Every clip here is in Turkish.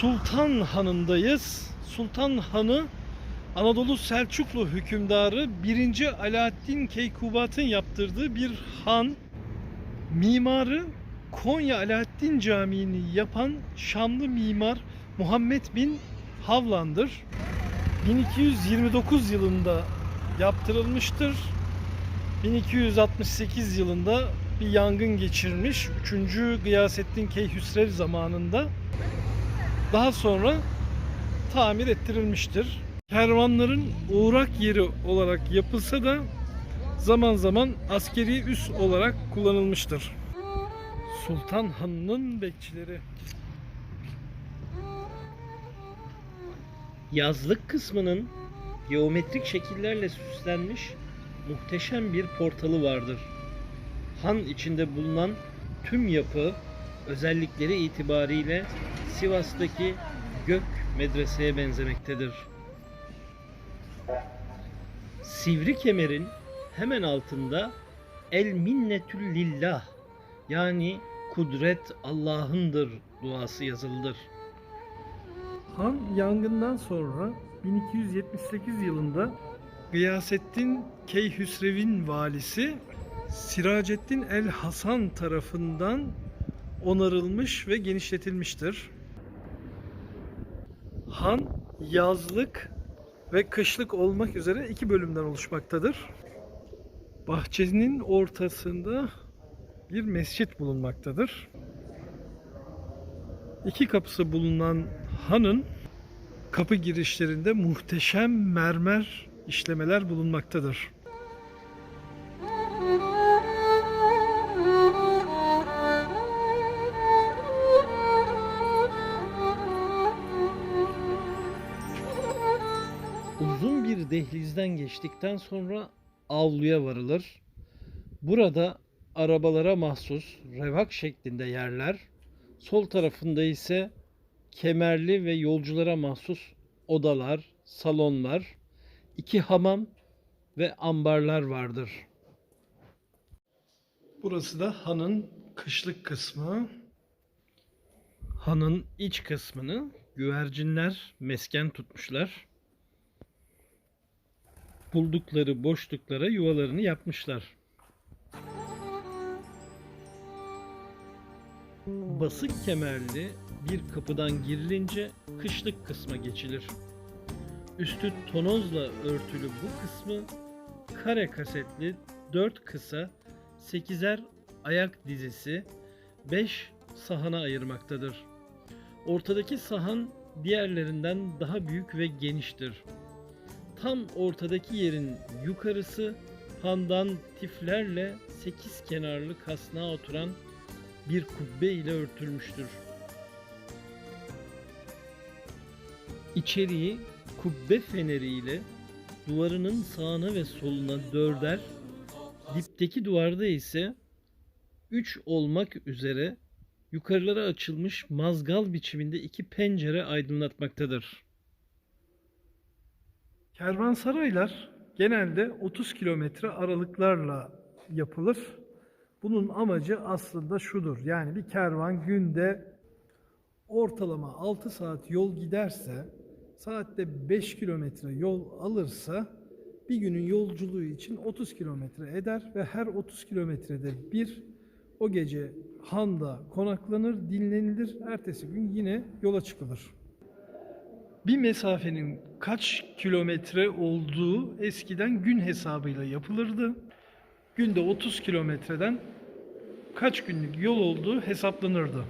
Sultan Hanı'ndayız. Sultan Hanı Anadolu Selçuklu hükümdarı 1. Alaaddin Keykubat'ın yaptırdığı bir han. Mimarı Konya Alaaddin Camii'ni yapan Şamlı mimar Muhammed bin Havlan'dır. 1229 yılında yaptırılmıştır. 1268 yılında bir yangın geçirmiş. 3. Gıyasettin Keyhüsrev zamanında daha sonra tamir ettirilmiştir. Kervanların uğrak yeri olarak yapılsa da zaman zaman askeri üs olarak kullanılmıştır. Sultan Hanı'nın bekçileri. Yazlık kısmının geometrik şekillerle süslenmiş muhteşem bir portalı vardır. Han içinde bulunan tüm yapı özellikleri itibariyle Sivas'taki Gök Medrese'ye benzemektedir. Sivri kemerin hemen altında El minnetül lillah yani kudret Allah'ındır duası yazılıdır. Han yangından sonra 1278 yılında Gıyasettin Keyhüsrev'in valisi Siracettin el Hasan tarafından onarılmış ve genişletilmiştir. Han yazlık ve kışlık olmak üzere iki bölümden oluşmaktadır. Bahçenin ortasında bir mescit bulunmaktadır. İki kapısı bulunan hanın kapı girişlerinde muhteşem mermer işlemeler bulunmaktadır. Dehlizden geçtikten sonra avluya varılır. Burada arabalara mahsus revak şeklinde yerler, sol tarafında ise kemerli ve yolculara mahsus odalar, salonlar, iki hamam ve ambarlar vardır. Burası da hanın kışlık kısmı. Hanın iç kısmını güvercinler mesken tutmuşlar. Buldukları boşluklara yuvalarını yapmışlar. Basık kemerli bir kapıdan girilince kışlık kısma geçilir. Üstü tonozla örtülü bu kısmı kare kasetli 4 kısa 8'er ayak dizisi 5 sahana ayırmaktadır. Ortadaki sahan diğerlerinden daha büyük ve geniştir. Tam ortadaki yerin yukarısı handan tiflerle 8 kenarlı kasnağa oturan bir kubbe ile örtülmüştür. İçeriği kubbe feneriyle duvarının sağına ve soluna dörder, dipteki duvarda ise 3 olmak üzere yukarılara açılmış mazgal biçiminde iki pencere aydınlatmaktadır. Kervansaraylar genelde 30 kilometre aralıklarla yapılır. Bunun amacı aslında şudur. Yani bir kervan günde ortalama 6 saat yol giderse, saatte 5 kilometre yol alırsa bir günün yolculuğu için 30 kilometre eder ve her 30 kilometrede bir o gece handa konaklanır, dinlenilir. Ertesi gün yine yola çıkılır. Bir mesafenin kaç kilometre olduğu eskiden gün hesabıyla yapılırdı. Günde 30 kilometreden kaç günlük yol olduğu hesaplanırdı.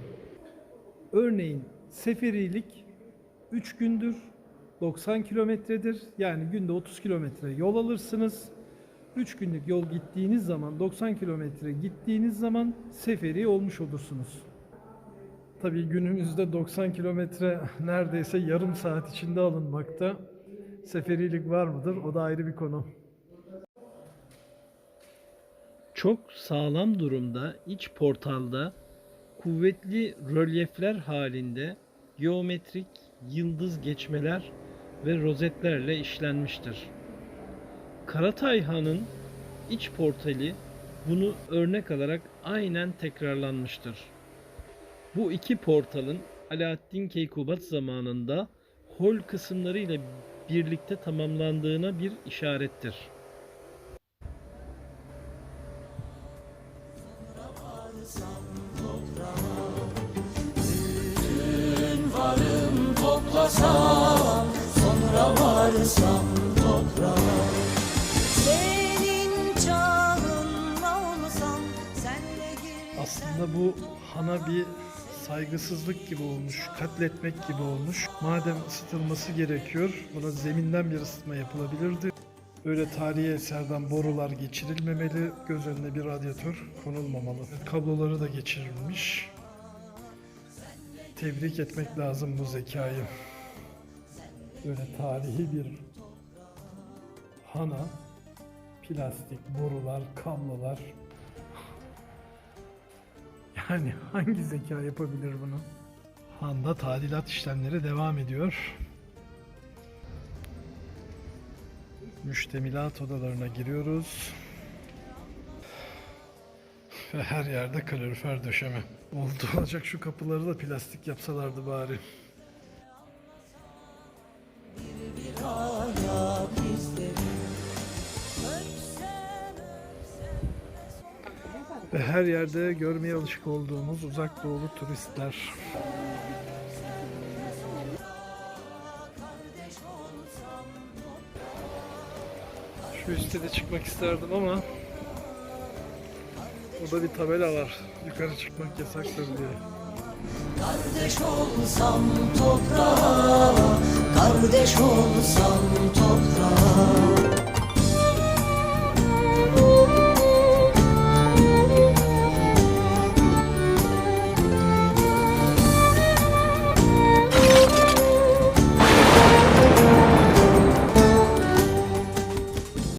Örneğin seferilik 3 gündür 90 kilometredir. Yani günde 30 kilometre yol alırsınız. 3 günlük yol gittiğiniz zaman 90 kilometre gittiğiniz zaman seferi olmuş olursunuz. Tabii günümüzde 90 kilometre neredeyse yarım saat içinde alınmakta. Seferilik var mıdır? O da ayrı bir konu. Çok sağlam durumda iç portalda kuvvetli rölyefler halinde geometrik yıldız geçmeler ve rozetlerle işlenmiştir. Karatay Han'ın iç portali bunu örnek alarak aynen tekrarlanmıştır. Bu iki portalın Alaaddin Keykubat zamanında hol kısımlarıyla birlikte tamamlandığına bir işarettir. toplasam Sonra varsam toprağa Senin çağında olsam Senle girsem Aslında bu hana bir saygısızlık gibi olmuş, katletmek gibi olmuş. Madem ısıtılması gerekiyor, buna zeminden bir ısıtma yapılabilirdi. Böyle tarihi eserden borular geçirilmemeli, göz önüne bir radyatör konulmamalı. Kabloları da geçirilmiş. Tebrik etmek lazım bu zekayı. Böyle tarihi bir hana, plastik borular, kablolar, yani hangi zeka yapabilir bunu? Handa tadilat işlemleri devam ediyor. Müştemilat odalarına giriyoruz. Ve her yerde kalorifer döşeme. Oldu olacak şu kapıları da plastik yapsalardı bari. Ve her yerde görmeye alışık olduğumuz uzak doğulu turistler. Şu üstte de çıkmak isterdim ama Burada bir tabela var. Yukarı çıkmak yasaktır diye. Kardeş olsam toprağa Kardeş olsam toprağa